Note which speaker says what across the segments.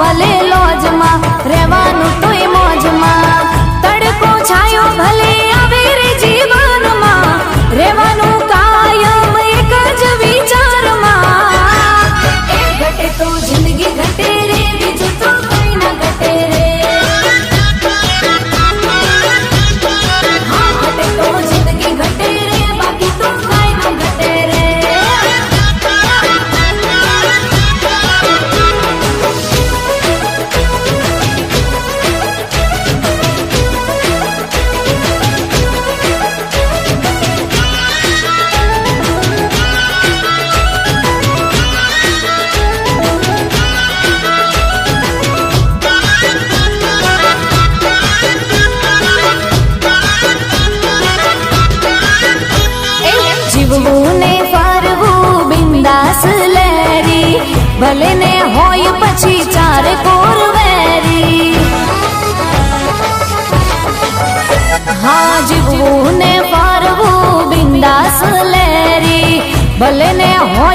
Speaker 1: ભલે લોજમાં રહેવાનું તો 어?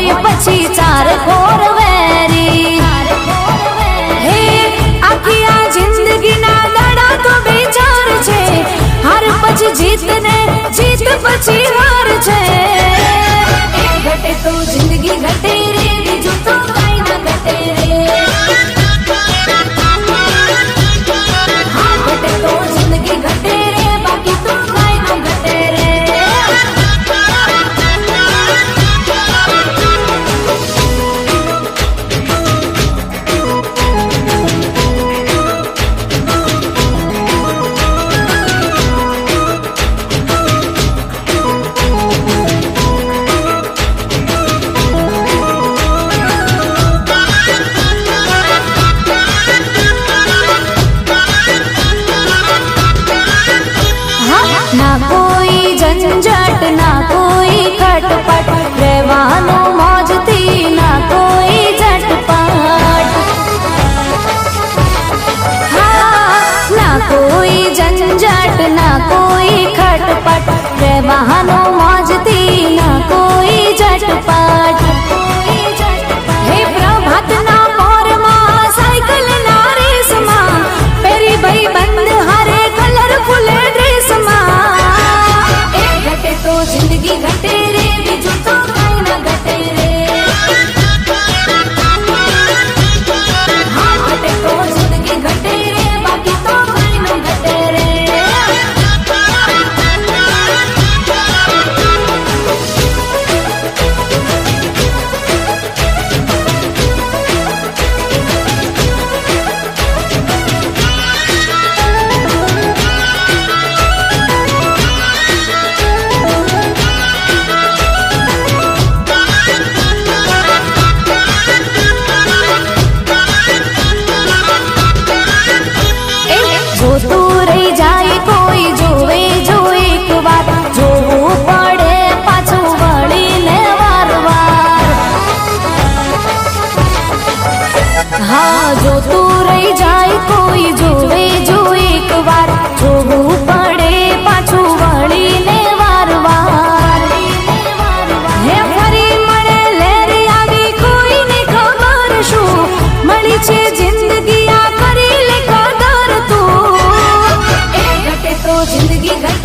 Speaker 1: ಕಿವಿಗಳ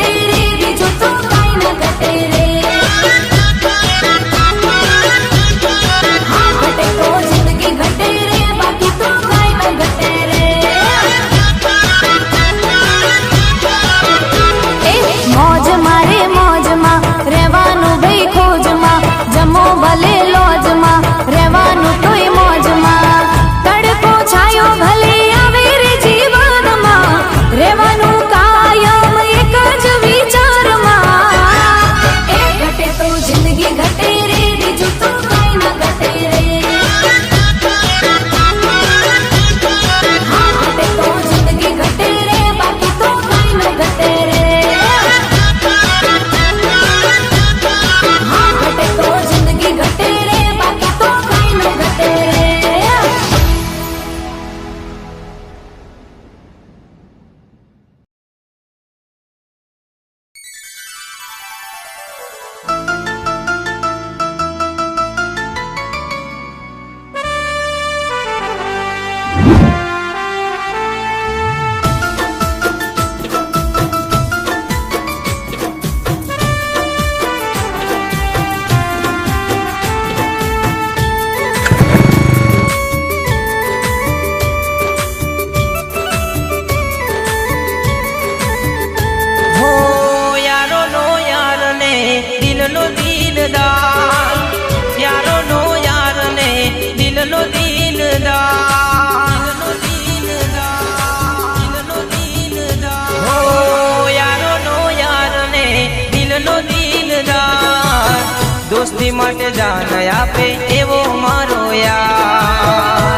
Speaker 1: સ્તી
Speaker 2: માટે જાન આપે એવો મરોયા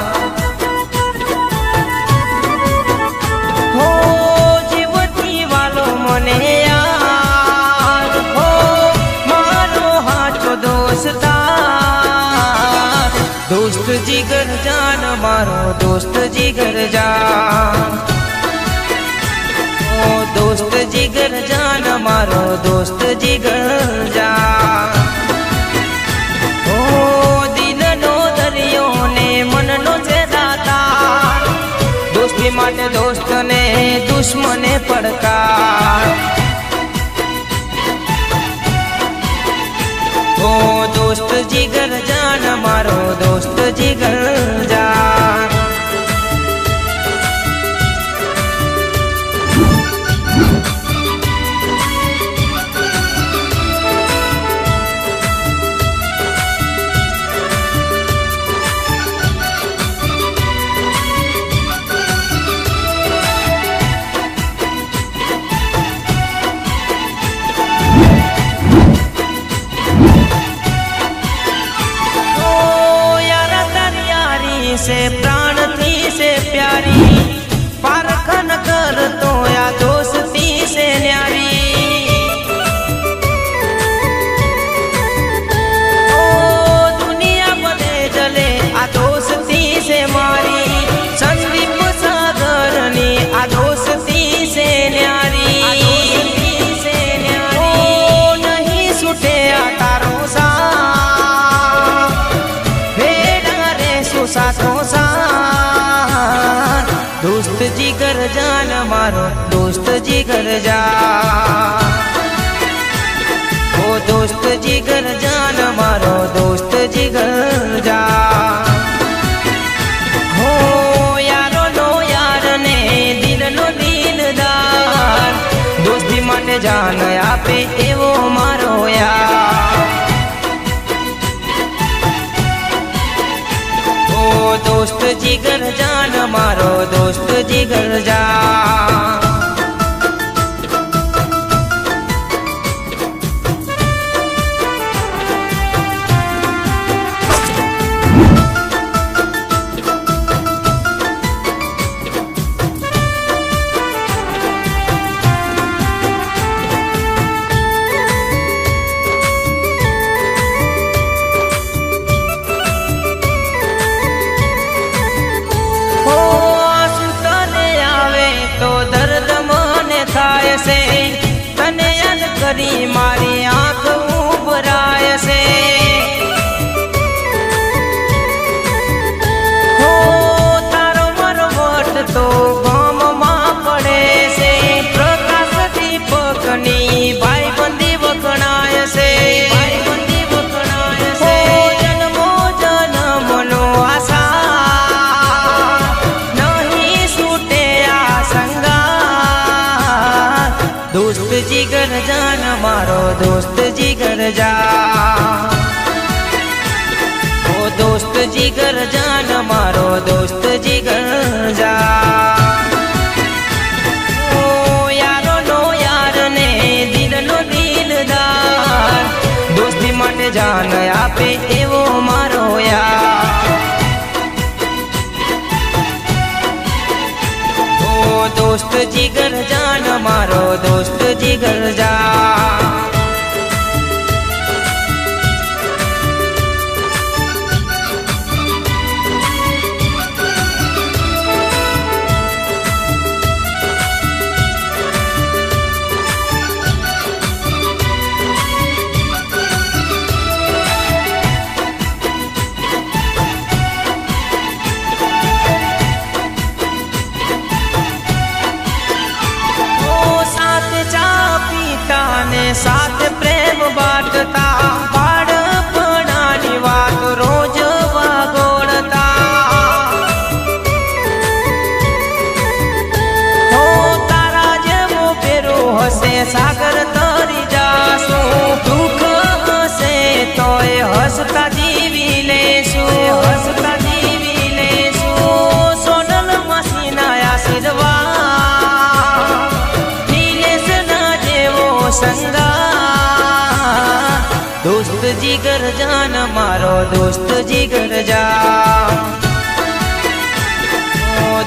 Speaker 2: હો જીવતી વાળો મને આજ હો મારો હાથકો દોસ્ત તા દોસ્ત જીગર જાન મારો દોસ્ત જીગર જા ઓ દોસ્ત જીગર જાન મારો દોસ્ત જીગર જા માટે દોસ્તને દુશ્મને પડકાર ઓ દોસ્ત જીગર જાન મારો દોસ્ત ની ગજા હો યારો નો યાર ને દિલ નો દિલદાર દોસ્તી માટે જાન આપે એવો મારો યાર ઓ દોસ્ત જીગર જાન મારો દોસ્ત જીગર જાન body, જીગર જાન મારો દોસ્ત જીગર જા ઓ દોસ્ત જીગર જાન મારો દોસ્ત જીગર જા ઓ યારો નો જાન આપે એવો મારો યાર દોસ્ત જીગર જાન મારો દોસ્ત જીગર જા सागर तोरी जासु दुख से तोय हसता जीवी ले सो हसता दीवी ले सु सोनल मसीना आशीर्वाद दिनेश ना देवो संगा दोस्त जिगर जान मारो दोस्त जिगर जा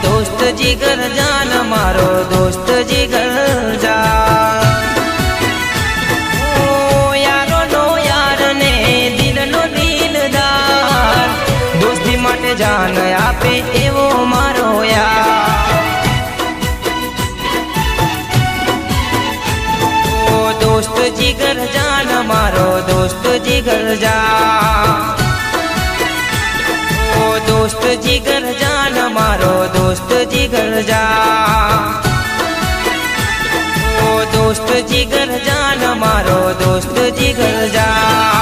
Speaker 2: दोस्त जिगर जान मारो दोस्त जिगर जा દાન આપે એવો મારો યાર દોસ્ત જીગર જાન મારો દોસ્ત જીગર જા દોસ્ત જીગર જાન મારો દોસ્ત જીગર જા દોસ્ત જીગર જાન મારો દોસ્ત જીગર જા